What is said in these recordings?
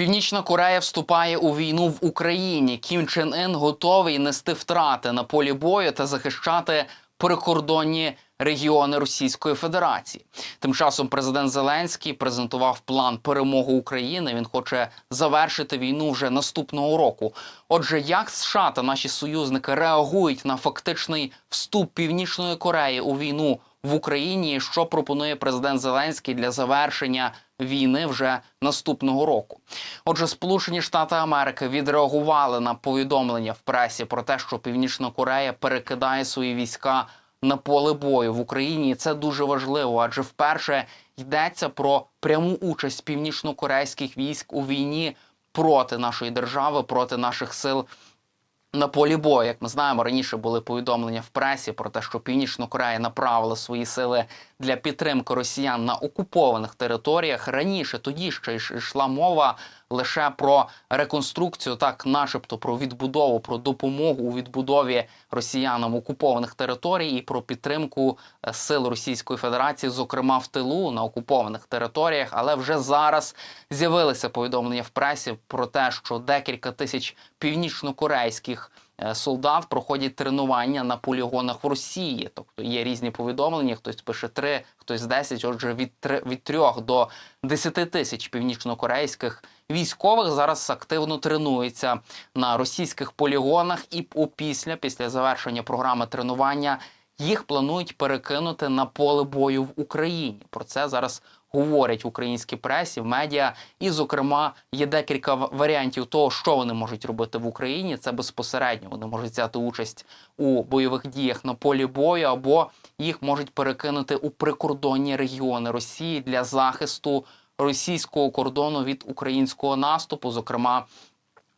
Північна Корея вступає у війну в Україні. Кім Чен Ін готовий нести втрати на полі бою та захищати прикордонні регіони Російської Федерації. Тим часом президент Зеленський презентував план перемоги України. Він хоче завершити війну вже наступного року. Отже, як США та наші союзники реагують на фактичний вступ Північної Кореї у війну в Україні? Що пропонує президент Зеленський для завершення війни вже наступного року? Отже, Сполучені Штати Америки відреагували на повідомлення в пресі про те, що Північна Корея перекидає свої війська на поле бою в Україні. І це дуже важливо, адже вперше йдеться про пряму участь північно-корейських військ у війні проти нашої держави, проти наших сил. На полі бою, як ми знаємо, раніше були повідомлення в пресі про те, що Північна Корея направила свої сили для підтримки росіян на окупованих територіях. Раніше тоді ще йшла мова лише про реконструкцію, так, начебто, про відбудову, про допомогу у відбудові росіянам окупованих територій і про підтримку е, сил Російської Федерації, зокрема в тилу на окупованих територіях. Але вже зараз з'явилися повідомлення в пресі про те, що декілька тисяч північнокорейських солдат проходять тренування на полігонах в Росії. Тобто є різні повідомлення. Хтось пише три, хтось десять. Отже, від три від трьох до десяти тисяч північнокорейських військових зараз активно тренуються на російських полігонах, і опісля, після завершення програми тренування, їх планують перекинути на поле бою в Україні. Про це зараз говорять в українській пресі, в медіа. І, зокрема, є декілька варіантів того, що вони можуть робити в Україні. Це безпосередньо вони можуть взяти участь у бойових діях на полі бою, або їх можуть перекинути у прикордонні регіони Росії для захисту російського кордону від українського наступу, зокрема.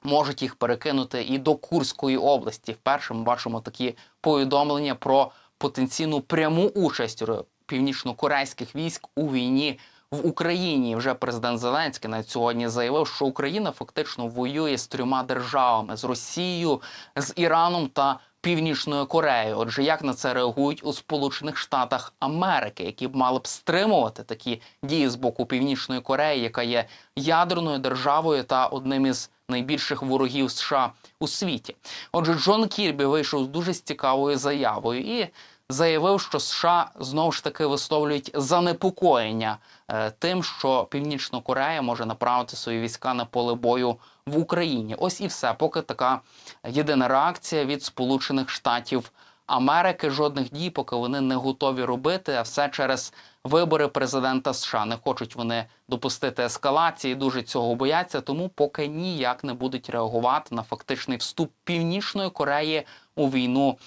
Можуть їх перекинути і до Курської області. Вперше ми бачимо такі повідомлення про потенційну пряму участь північно-корейських військ у війні в Україні. Вже президент Зеленський навіть сьогодні заявив, що Україна фактично воює з трьома державами: з Росією, з Іраном та Північною Кореєю. Отже, як на це реагують у Сполучених Штатах Америки, які б мали б стримувати такі дії з боку Північної Кореї, яка є ядерною державою та одним із найбільших ворогів США у світі. Отже, Джон Кірбі вийшов з дуже цікавою заявою і заявив, що США знову ж таки висловлюють занепокоєння е, тим, що Північна Корея може направити свої війська на поле бою в Україні. Ось і все. Поки така єдина реакція від Сполучених Штатів. Америки жодних дій, поки вони не готові робити, а все через вибори президента США. Не хочуть вони допустити ескалації, дуже цього бояться, тому поки ніяк не будуть реагувати на фактичний вступ Північної Кореї у війну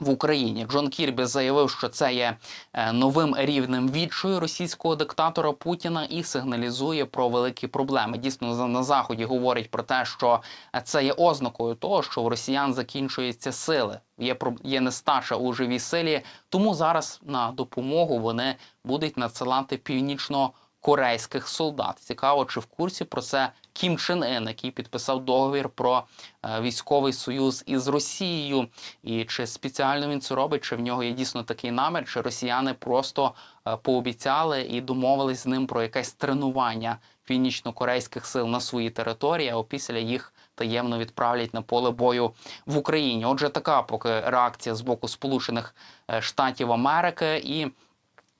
в Україні. Джон Кірбі заявив, що це є е, новим рівнем відчою російського диктатора Путіна і сигналізує про великі проблеми. Дійсно, на заході говорять про те, що це є ознакою того, що у росіян закінчуються сили. Є є нестача у живій силі, тому зараз на допомогу вони будуть надсилати північно. Корейських солдат цікаво, чи в курсі про це Кім Чен Ін, який підписав договір про е, військовий союз із Росією, і чи спеціально він це робить, чи в нього є дійсно такий намір, чи росіяни просто е, пообіцяли і домовились з ним про якесь тренування північно-корейських сил на своїй території, а опісля їх таємно відправлять на поле бою в Україні. Отже, така поки реакція з боку Сполучених е, Штатів Америки і.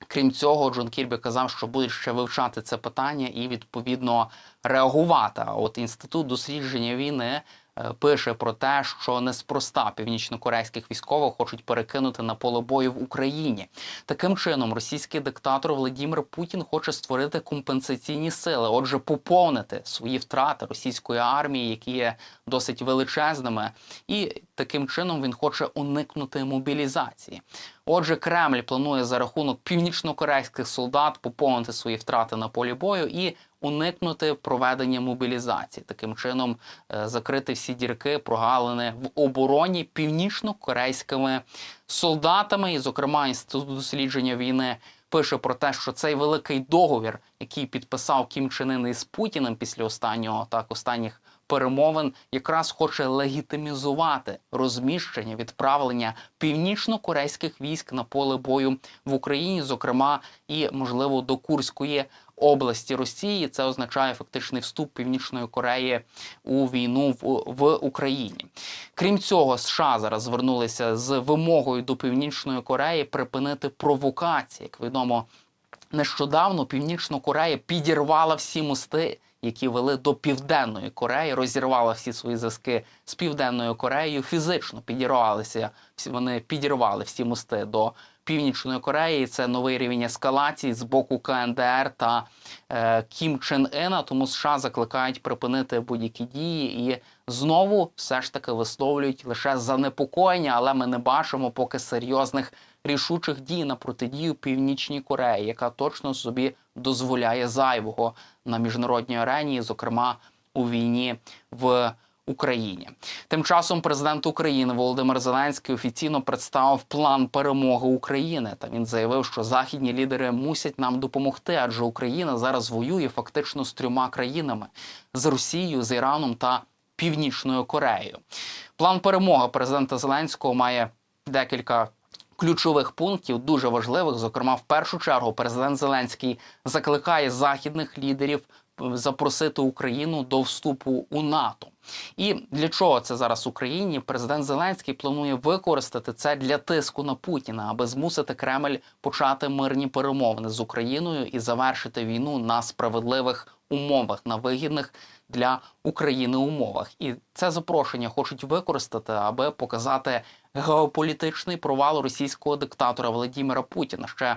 Крім цього, Джон Кірбі казав, що буде ще вивчати це питання і відповідно реагувати. От інститут дослідження війни пише про те, що неспроста північнокорейських військових хочуть перекинути на поле бою в Україні. Таким чином, російський диктатор Владимир Путін хоче створити компенсаційні сили, отже, поповнити свої втрати російської армії, які є досить величезними, і таким чином він хоче уникнути мобілізації. Отже, Кремль планує за рахунок північнокорейських солдат поповнити свої втрати на полі бою і уникнути проведення мобілізації. Таким чином е, закрити всі дірки, прогалини в обороні північно-корейськими солдатами. І, зокрема, інститут дослідження війни пише про те, що цей великий договір, який підписав Кім Чен Ын із Путіним після останнього так останніх перемовин, якраз хоче легітимізувати розміщення відправлення північно-корейських військ на поле бою в Україні, зокрема і можливо до Курської області Росії. Це означає фактичний вступ Північної Кореї у війну в, в Україні. Крім цього, США зараз звернулися з вимогою до Північної Кореї припинити провокації. Як відомо, нещодавно Північна Корея підірвала всі мости, які вели до Південної Кореї, розірвала всі свої зв'язки з Південною Кореєю, фізично підірвалися. Вони підірвали всі мости до Північної Кореї. Це новий рівень ескалації з боку КНДР та е, Кім Чен Ена. Тому США закликають припинити будь-які дії і знову все ж таки висловлюють лише занепокоєння, але ми не бачимо поки серйозних рішучих дій на протидію Північній Кореї, яка точно собі дозволяє зайвого на міжнародній арені, зокрема у війні в Україні. Тим часом президент України Володимир Зеленський офіційно представив план перемоги України. Та він заявив, що західні лідери мусять нам допомогти, адже Україна зараз воює фактично з трьома країнами: з Росією, з Іраном та Північною Кореєю. План перемоги президента Зеленського має декілька ключових пунктів, дуже важливих. Зокрема, в першу чергу, президент Зеленський закликає західних лідерів запросити Україну до вступу у НАТО. І для чого це зараз Україні? Президент Зеленський планує використати це для тиску на Путіна, аби змусити Кремль почати мирні перемовини з Україною і завершити війну на справедливих умовах, на вигідних для України умовах. І це запрошення хочуть використати, аби показати геополітичний провал російського диктатора Володимира Путіна. Ще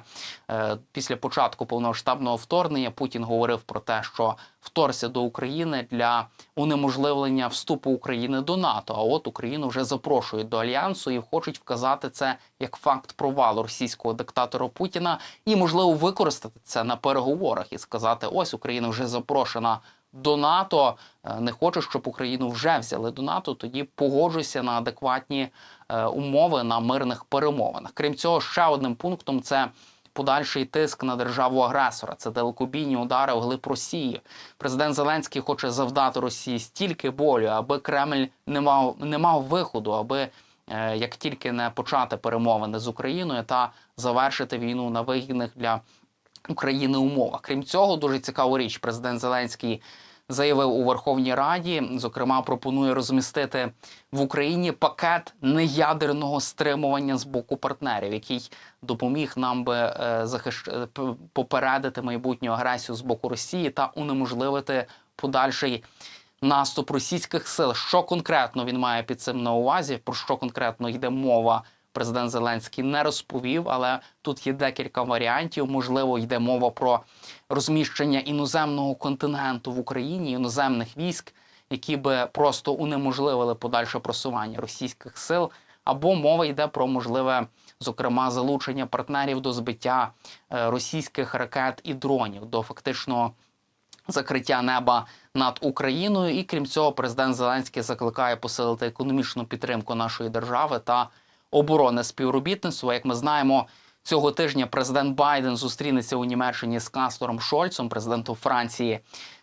е, після початку повномасштабного вторгнення Путін говорив про те, що вторгся до України для унеможливлення вступу України до НАТО. А от Україну вже запрошують до альянсу і хочуть вказати це як факт провалу російського диктатора Путіна, і можливо використати це на переговорах і сказати: ось Україна вже запрошена до НАТО. Е, Не хочу, щоб Україну вже взяли до НАТО. Тоді погоджуйся на адекватні е, умови на мирних перемовинах. Крім цього, ще одним пунктом це. Подальший тиск на державу агресора це далекобійні удари вглиб Росії. Президент Зеленський хоче завдати Росії стільки болю, аби Кремль не мав не мав виходу, аби е, як тільки не почати перемовини з Україною та завершити війну на вигідних для України умовах. Крім цього, дуже цікаву річ. Президент Зеленський заявив у Верховній Раді. Зокрема, пропонує розмістити в Україні пакет неядерного стримування з боку партнерів, який допоміг нам би е, захищ... е, попередити майбутню агресію з боку Росії та унеможливити подальший наступ російських сил. Що конкретно він має під цим на увазі? Про що конкретно йде мова? Президент Зеленський не розповів, але тут є декілька варіантів. Можливо, йде мова про розміщення іноземного контингенту в Україні, іноземних військ, які би просто унеможливили подальше просування російських сил. Або мова йде про можливе, зокрема, залучення партнерів до збиття е, російських ракет і дронів до фактичного закриття неба над Україною. І крім цього, президент Зеленський закликає посилити економічну підтримку нашої держави та оборонне співробітництво. Як ми знаємо, цього тижня президент Байден зустрінеться у Німеччині з канцлером Шольцем, президентом Франції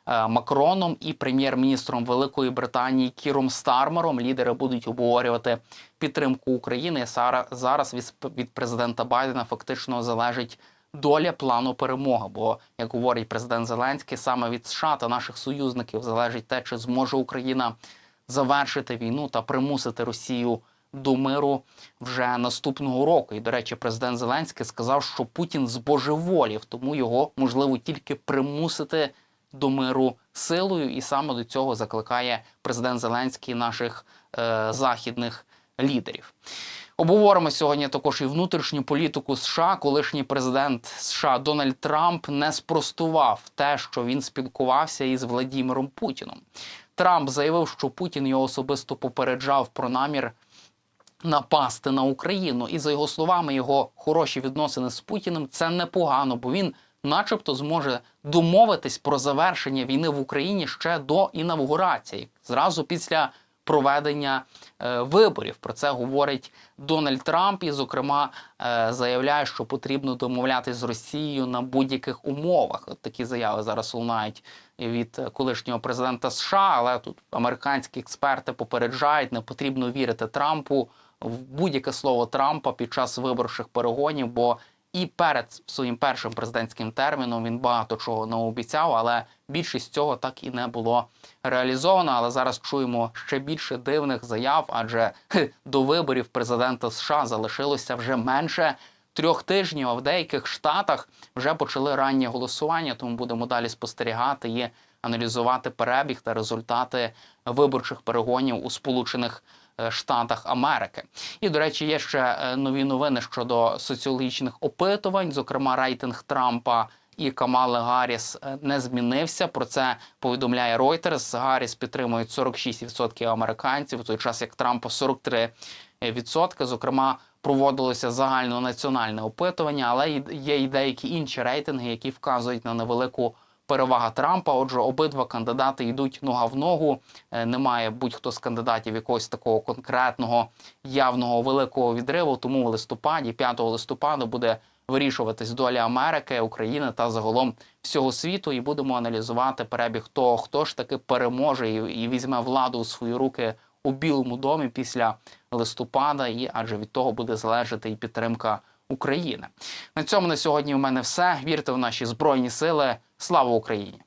е, Макроном і прем'єр-міністром Великої Британії Кіром Стармером. Лідери будуть обговорювати підтримку України. Зараз від президента Байдена фактично залежить доля плану перемоги. Бо, як говорить президент Зеленський, саме від США та наших союзників залежить те, чи зможе Україна завершити війну та примусити Росію до миру вже наступного року. І, до речі, президент Зеленський сказав, що Путін збожеволів, тому його можливо тільки примусити до миру силою, і саме до цього закликає президент Зеленський наших е, західних лідерів. Обговоримо сьогодні також і внутрішню політику США. Колишній президент США Дональд Трамп не спростував те, що він спілкувався із Владіміром Путіном. Трамп заявив, що Путін його особисто попереджав про намір напасти на Україну. І за його словами, його хороші відносини з Путіним це непогано, бо він, начебто, зможе домовитись про завершення війни в Україні ще до інавгурації, зразу після проведення е, виборів. Про це говорить Дональд Трамп, і, зокрема, е, заявляє, що потрібно домовлятись з Росією на будь-яких умовах. От такі заяви зараз лунають від колишнього президента США, але тут американські експерти попереджають, не потрібно вірити Трампу в будь-яке слово Трампа під час виборчих перегонів, бо І перед своїм першим президентським терміном він багато чого не обіцяв, але більшість цього так і не було реалізовано. Але зараз чуємо ще більше дивних заяв, адже до виборів президента США залишилося вже менше трьох тижнів. А в деяких штатах вже почали раннє голосування. Тому будемо далі спостерігати і аналізувати перебіг та результати виборчих перегонів у Сполучених Штатах Америки. І до речі, є ще е, нові новини щодо соціологічних опитувань, зокрема рейтинг Трампа. І Камали Гарріс е, не змінився. Про це повідомляє Reuters. Гарріс підтримують 46% американців, в той час як Трампа 43%. Зокрема, проводилося загальнонаціональне опитування, але є й деякі інші рейтинги, які вказують на невелику перевагу Трампа. Отже, обидва кандидати йдуть нога в ногу. Е, Немає будь-хто з кандидатів якогось такого конкретного явного великого відриву. Тому в листопаді, 5 листопада, буде вирішуватись доля Америки, України та загалом всього світу. І будемо аналізувати перебіг того, хто ж таки переможе і, і візьме владу у свої руки у Білому домі після листопада, і адже від того буде залежати і підтримка України. На цьому на сьогодні у мене все. Вірте в наші збройні сили. Слава Україні!